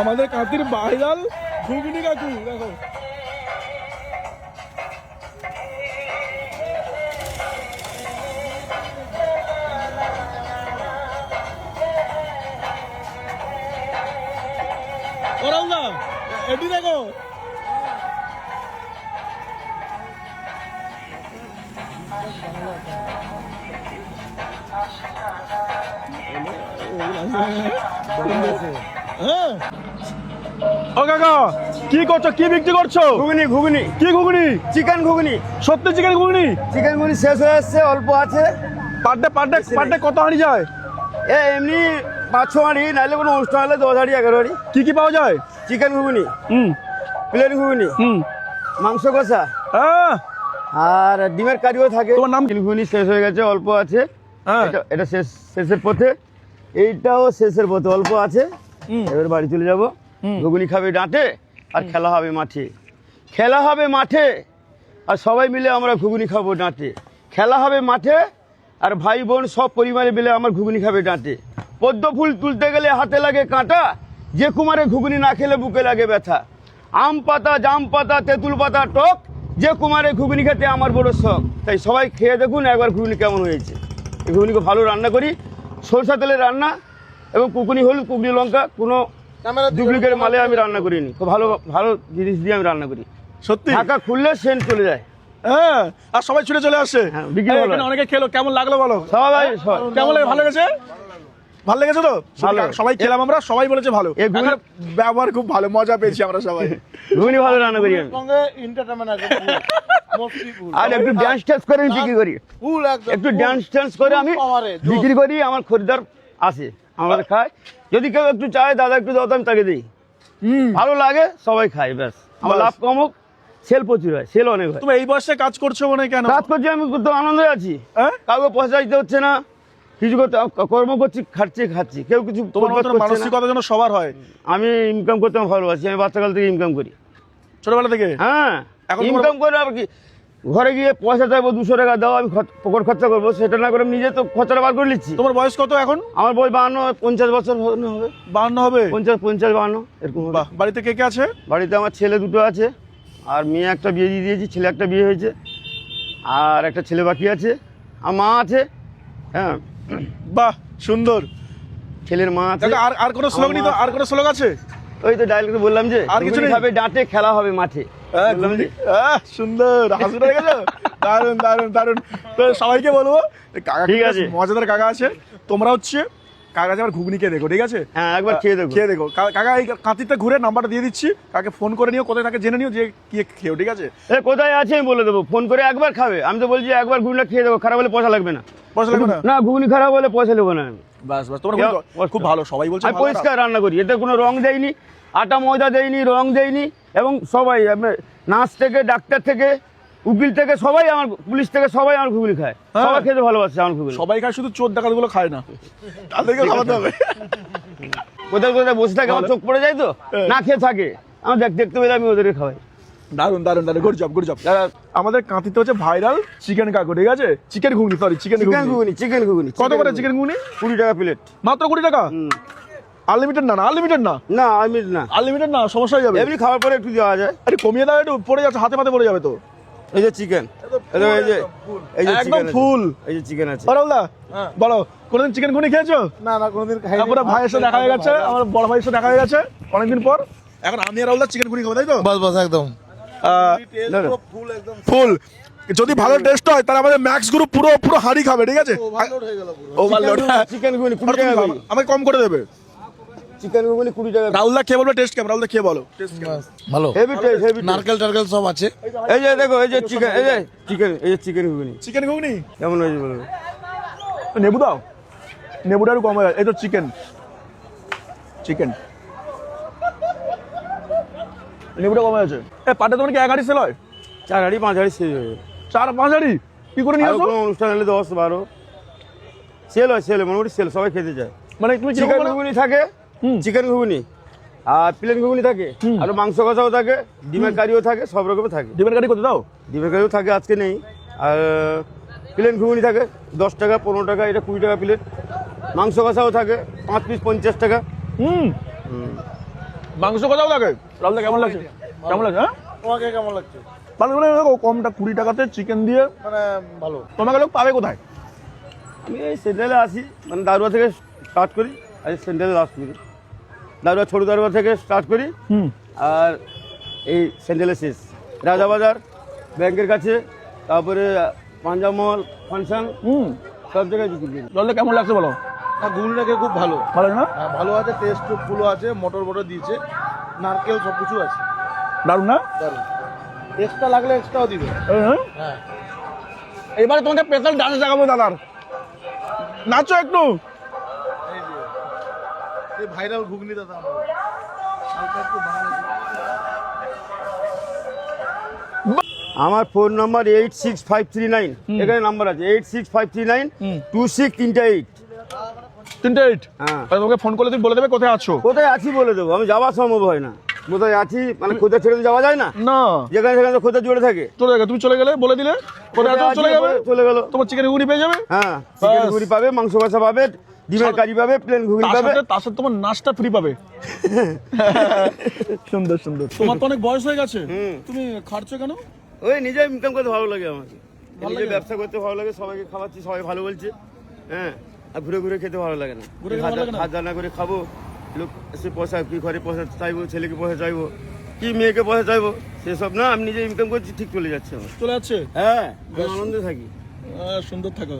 আমাদের কাতির ভাইরাল ঘুগনি কাকু দেখো। এটি দেখো। হ্যাঁ। ও কাকা কি করছ? কি বিক্রি করছ? ঘুগনি ঘুগনি। কি ঘুগনি? চিকেন ঘুগনি। সত্যি চিকেন ঘুগনি? চিকেন ঘুগনি শেষ হয়ে এসছে অল্প আছে। Per day per day per day কত হাঁড়ি যায়? এ এমনি পাঁচ ছ হাঁড়ি নাহলে কোনো অনুষ্ঠান হলে দশ হাঁড়ি এগারো হাঁড়ি। কি কি পাওয়া যায়? চিকেন ঘুগনি। হুম। প্লেন ঘুগনি। হুম। মাংস কষা। আহ, আর ডিমের কারিও থাকে। তোমার নাম? ঘুগনি শেষ হয়ে গেছে অল্প আছে। হ্যাঁ। এটা শেষ শেষের পথে। এইটাও শেষের পথে অল্প আছে। এবার বাড়ি চলে যাব। ঘুগনি খাবে ডাঁটে আর খেলা হবে মাঠে। খেলা হবে মাঠে আর সবাই মিলে আমরা ঘুগনি খাব ডাঁটে। খেলা হবে মাঠে আর ভাই বোন সব পরিবারে মিলে আমার ঘুগনি খাবে ডাঁটে। পদ্ম ফুল তুলতে গেলে হাতে লাগে কাঁটা যে কুমারে ঘুগনি না খেলে বুকে লাগে ব্যথা। আম পাতা জাম পাতা তেঁতুল পাতা টক যে কুমারে ঘুগনি খেতে আমার বড় শখ। তাই সবাই খেয়ে দেখুন একবার ঘুগনি কেমন হয়েছে। এই ঘুগনিকে ভালো রান্না করি। সরষা তেলের রান্না এবং কুকুনি হলুদ কুকুনি লঙ্কা কোনো ডুপ্লিকেট মালে আমি রান্না করিনি। খুব ভালো ভালো জিনিস দিয়ে আমি রান্না করি। সত্যি? ঢাকা খুললে সেন্ট চলে যায়। হ্যাঁ আর সবাই ছুটে চলে আসছে হ্যাঁ। অনেকে খেলো কেমন লাগল বলো? সবাই কেমন লাগে ভালো লেগেছে? ভালো লেগেছে তো? ভালো। সবাই খেলাম আমরা সবাই বলেছে ভালো। ব্যবহার খুব ভালো মজা পেয়েছি আমরা সবাই। ঘুগনি ভালো রান্না করি আমি। সঙ্গে এন্টারটেনমেন্ট আছে মস্তি ফুল আর একটু ড্যান্স ট্যান্স করে বিক্রি করি। একটু। ড্যান্স ট্যান্স করে আমি বিক্রি করি আমার খরিদ্দার আসে। আমাদের খায়। যদি কেউ একটু চায় দাদা একটু দাও আমি তাকে দিই। ভালো লাগে সবাই খায় ব্যাস। আমার লাভ কম হোক সেল প্রচুর হয় সেল অনেক হয়। তুমি এই বয়সে কাজ করছ মানে কেন? কাজ করছি আমি তো আনন্দে আছি। হ্যাঁ? কাউকে পয়সা দিতে হচ্ছে না কিছু করতে কর্ম করছি খাচ্ছি খাচ্ছি। কেউ কিছু তোমার। মানসিকতা যেন সবার হয়। আমি ইনকাম করতে ভালোবাসি আমি বাচ্চাকাল থেকে ইনকাম করি। ছোটবেলা থেকে? হ্যাঁ এখন ইনকাম করে আর কি? ঘরে গিয়ে পয়সা চাইব দুশো টাকা দাও আমি খরচ- পকেট খরচা করব সেটা না করে নিজে তো খরচাটা বার করে নিচ্ছি। তোমার বয়স কত এখন? আমার বই বাহান্ন পঞ্চাশ বছর হবে বাহান্ন হবে? পঞ্চাশ পঞ্চাশ বাহান্ন এরকম বাড়িতে কে কে আছে? বাড়িতে আমার ছেলে দুটো আছে আর মেয়ে একটা বিয়ে দিয়ে দিয়েছি ছেলে একটা বিয়ে হয়েছে আর একটা ছেলে বাকি আছে আর মা আছে হ্যাঁ। বাহ সুন্দর। ছেলের মা আছে। আর আর কোনো শ্লোক নেই তো? আর কোনো শ্লোক আছে? ওই তো ডায়লগে বললাম যে আর কিছু নেই? ডাঁটে খেলা হবে মাঠে। সুন্দর দারুণ তো সবাইকে বলব কাকা ঠিক আছে। মজাদার কাকা আছে। তোমরা হচ্ছে কাকা আমার ঘুগনি খেয়ে দেখো ঠিক আছে? হ্যাঁ একবার খেয়ে দেখো। খেয়ে দেখো। কাকা এই কাঁতিতে ঘুরে নাম্বারটা দিয়ে দিচ্ছি। কাকে ফোন করে নিও কোথায় তাকে জেনে নিও যে কি খেও ঠিক আছে? এ কোথায় আছে আমি বলে দেবো। ফোন করে একবার খাবে। আমি তো বলছি একবার ঘুগনিটা খেয়ে দেবো খারাপ হলে পয়সা লাগবে না। পয়সা লাগবে না? না ঘুগনি খারাপ হলে পয়সা নেব না আমি। বাস বাস তোমার খুব ভালো সবাই বলছে আমি পরিষ্কার রান্না করি এতে কোনো রং দেয়নি। আটা ময়দা দেয়নি রং দেয়নি এবং সবাই নার্স থেকে ডাক্তার থেকে উকিল থেকে সবাই আমার পুলিশ থেকে সবাই আমার ঘুগনি খায়। হ্যাঁ। সবাই খেতে ভালোবাসে আমার ঘুগনি। সবাই খায় শুধু চোর ডাকাতগুলো খায় না। তাদেরকে খাওয়াতে হবে। কোথায় কোথায় বসে থাকে আমার চোখ পড়ে যায় তো? হ্যাঁ। না খেয়ে থাকে। আমার দেখ দেখতে পেলে আমি ওদেরকে খাওয়াই। দারুণ দারুণ দারুণ গুড জব গুড জব আমাদের কাঁতিতে হচ্ছে ভাইরাল চিকেন কাকু ঠিক আছে? Chicken ghugni sorry chicken chicken ghugni. Chicken ghugni কত করে চিকেন ঘুগনি? কুড়ি টাকা প্লেট মাত্র কুড়ি টাকা? আনলিমিটেড না না আনলিমিটেড না। না আমি না। আনলিমিটেড না সমস্যা হয়ে যাবে। এমনি খাওয়ার পরে একটু দেওয়া যায়। আরে কমিয়ে দাও একটু পড়ে যাচ্ছে হাতে পাতে পড়ে যাবে তো। এই যে চিকেন এই যে এই যে আছে। ফুল এই যে চিকেন আছে। বড়দা বলো কোনদিন চিকেন ঘুগনি খেয়েছো? না না কোনোদিন খাইনি। তারপরে ভাইয়ের সাথে দেখা হয়ে গেছে আমার বড় ভাইয়ের সাথে দেখা হয়ে গেছে অনেকদিন পর। এখন আমি আর রাহুলদা চিকেন ঘুগনি খাব তাই তো? বাস বাস একদম। ফুল যদি ভালো টেস্ট হয় তাহলে আমাদের ম্যাক্স গ্রুপ পুরো পুরো হাঁড়ি খাবে ঠিক আছে? ওভারলোড হয়ে গেল পুরো। ওভারলোড চিকেন করে আমাকে কম করে দেবে। চিকেন ঘুগনি কুড়ি টাকা। রাহুলদা খেয়ে বলবে টেস্ট কেমন রাহুলদা খেয়ে বলো। ভালো। হেভি টেস্ট হেভি নারকেল টারকেল সব আছে। এই যে দেখো এই যে চিকেন এই যে চিকেন এই যে চিকেন ঘুগনি। চিকেন ঘুগনি? কেমন হয়েছে বলবে নেবু দাও। নেবুটা একটু কম হয়ে এই তো চিকেন চিকেন নেবুটা কম গেছে। এ পাটে তোমার কি এক হাঁড়ি সেল হয়? চার হাড়ি পাঁচ হাড়ি শেষ হয়ে চার পাঁচ হাঁড়ি? কি করে নিয়ে আসো? কোনো অনুষ্ঠান হলে দশ বারো। সেল হয় সেল মোটামুটি সেল সবাই খেতে চায়। মানে তুমি চিকেন ঘুগনি থাকে চিকেন ঘুগনি আর প্লেন ঘুগনি থাকে আর মাংস কষাও থাকে ডিমের কারিও থাকে সব রকমের থাকে। ডিমের কারি করতে দাও? ডিমের কারিও থাকে আজকে নেই। আর প্লেন ঘুগনি থাকে দশ টাকা পনেরো টাকা এটা কুড়ি টাকা প্লেট। মাংস কষাও থাকে পাঁচ পিস পঞ্চাশ টাকা। হুম। মাংস কষাও লাগে রাহুলদা কেমন লাগছে? কেমন লাগছে হ্যাঁ? তোমাকে কেমন লাগছে? ভালো মানে দেখো কমটা কুড়ি টাকাতে চিকেন দিয়ে। মানে ভালো। তোমাকে লোক পাবে কোথায়? আমি এই সেন্ট্রালে আসি মানে দারুয়া থেকে স্টার্ট করি আর সেন্ট্রালে লাস্ট করি। দারুয়া ছোট দরবার থেকে স্টার্ট করি। আর এই সেন্ট্রালে শেষ রাজাবাজার ব্যাংকের কাছে তারপরে পাঞ্জাব মহল ফাংশন হুম। সব জায়গায় জলটা কেমন লাগছে বলো? ঘুগনিটাকে খুব ভালো। ভালো না? হ্যাঁ ভালো আছে টেস্ট ফুলও আছে মটর বটর দিয়েছে নারকেল সব কিছু আছে। দারুণ না? দারুণ। এক্সট্রা লাগলে এক্সট্রাও দিবে। হ্যাঁ হ্যাঁ। এবারে তোমাকে স্পেশাল ডান্স দেখাবো দাদার। নাচো একটু। এই ভাইরাল ঘুগনি দাদা হালকা একটু আমার phone number eight six five three nine. এখানে নাম্বার আছে। Eight six five three nine two six তিনটা এইট। তিনটে এইট? হ্যাঁ। তোমাকে ফোন করলে তুমি বলে দেবে কোথায় আছো। কোথায় আছি বলে দেবো? আমি যাওয়া সম্ভব হয় না। কোথায় আছি? মানে খোঁজা ছেড়ে যাওয়া যায় না? না। যেখানে সেখানে খোঁজা জুড়ে থাকে। চলে গেলে তুমি চলে গেলে বলে দিলে। কোথায় চলে যাবে। চলে গেল। তোমার চিকেন ঘুগনি পেয়ে যাবে। হ্যাঁ চিকেন। ঘুগনি পাবে মাংস কষা পাবে ডিমের কারি পাবে প্লেন ঘুগনি পাবে। তার সাথে তোমার নাচটা ফ্রি পাবে। সুন্দর সুন্দর। তোমার তো অনেক বয়স হয়ে গেছে। তুমি খাটছো কেন? ওই নিজে ইনকাম করতে ভালো লাগে আমাকে। নিজে ব্যবসা করতে ভালো লাগে সবাইকে খাওয়াচ্ছি সবাই ভালো বলছে। হ্যাঁ আর ঘুরে ঘুরে খেতে ভালো লাগে না? হাত রান্না করে খাব লোক এসে পয়সা কি ঘরে পয়সা চাইব ছেলেকে পয়সা চাইব কি মেয়েকে পয়সা চাইব সেসব না আমি নিজে ইনকাম করছি ঠিক চলে যাচ্ছে আমার। চলে যাচ্ছে? হ্যাঁ আনন্দে থাকি। সুন্দর থাকো।